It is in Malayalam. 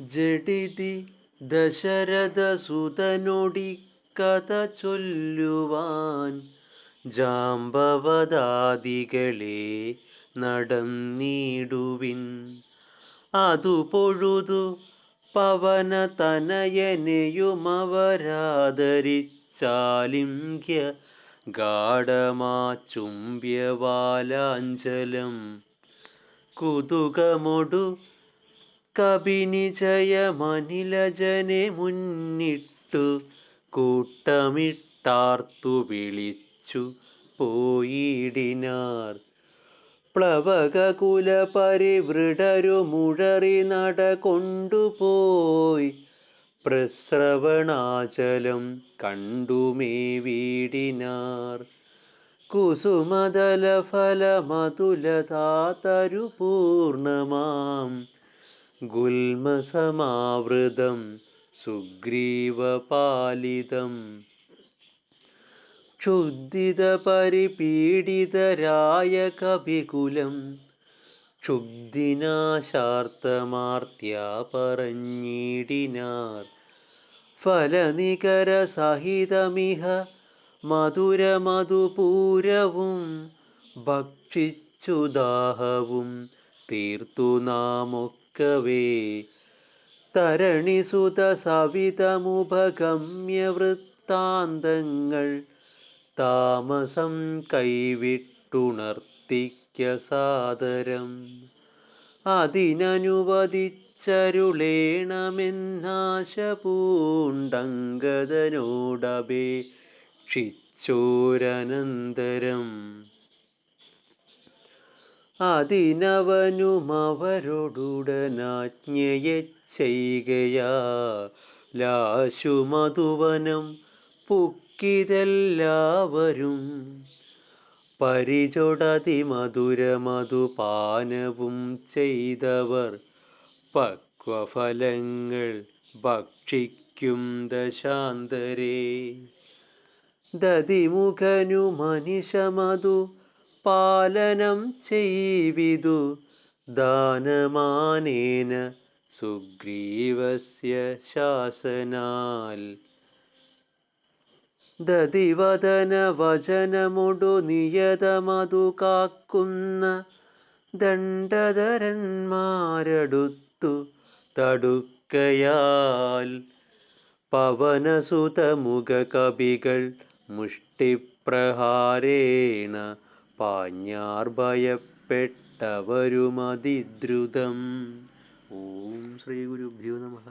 ജഡിതി ദശരഥസുതനൊടി കഥ ചൊല്ലുവാൻ ജാമ്പവദാദികളെ നടന്നിടുവിൻ. അതു പൊഴുതു പവന തനയനെയുമവരാദരിച്ചാലിംഗ്യ ഗാഠമാചുംബ്യവാലാഞ്ചലം കുതുകമൊടു കപിനിജയമനിലജനെ മുന്നിട്ടു കൂട്ടമിട്ടാർത്തു വിളിച്ചു പോയിടിനാർ. പ്ലവകകുല പരിവൃടരു മുഴറി നട കൊണ്ടുപോയി. പ്രസ്രവണാചലം കണ്ടുമേ വീടിനാർ. കുസുമതല ഫലമതുലതാതരു പൂർണമാം. ഗുൽമസമാവൃതം സുഗ്രീവപാലിതം. ക്ഷുദ്ധിതപരിപീഡിതരായ കവികുലം ക്ഷുബ്ദിനാശാർത്തമാർത്യാ പറഞ്ഞിടിനാർ ഫലനികരസഹിതമിഹ മധുരമധുപൂരവും ഭക്ഷിച്ചുദാഹവും തീർത്തു തീർത്തു നാമൊക്കവേ തരണിസുത സവിതമുപഗമ്യ വൃത്താന്തങ്ങൾ താമസം കൈവിട്ടുണർത്തിക്ക സാദരം. അതിനനുവദിച്ചരുളേണമെന്നാശ അതിനവനുമവരോടുടനാജ്ഞയെ ചെയ്യുകയാ ലാശുമധുവനം പുക്കിതെല്ലാവരും. പരിചൊടതി മധുരമധുപാനവും ചെയ്തവർ പക്വഫലങ്ങൾ ഭക്ഷിക്കും ദശാന്തരേ. ദതിമുഖനു മനിഷമധു പാലനം ചെയ്വിതു ദാനമാനേന സുഗ്രീവസ്യ ശാസനാൽ. ദതിവദന വചനമുടു നിയതമതു കാക്കുന്ന ദണ്ഡധരന്മാരടുത്തു തടുക്കയാൽ. പവനസുതമുഖ കവികൾ മുഷ്ടിപ്രഹാരേണ പാഞ്ഞാർ ഭയപ്പെട്ടവരുമതിദ്രുതം ഓം ശ്രീ ഗുരുഭ്യോ നമഃ.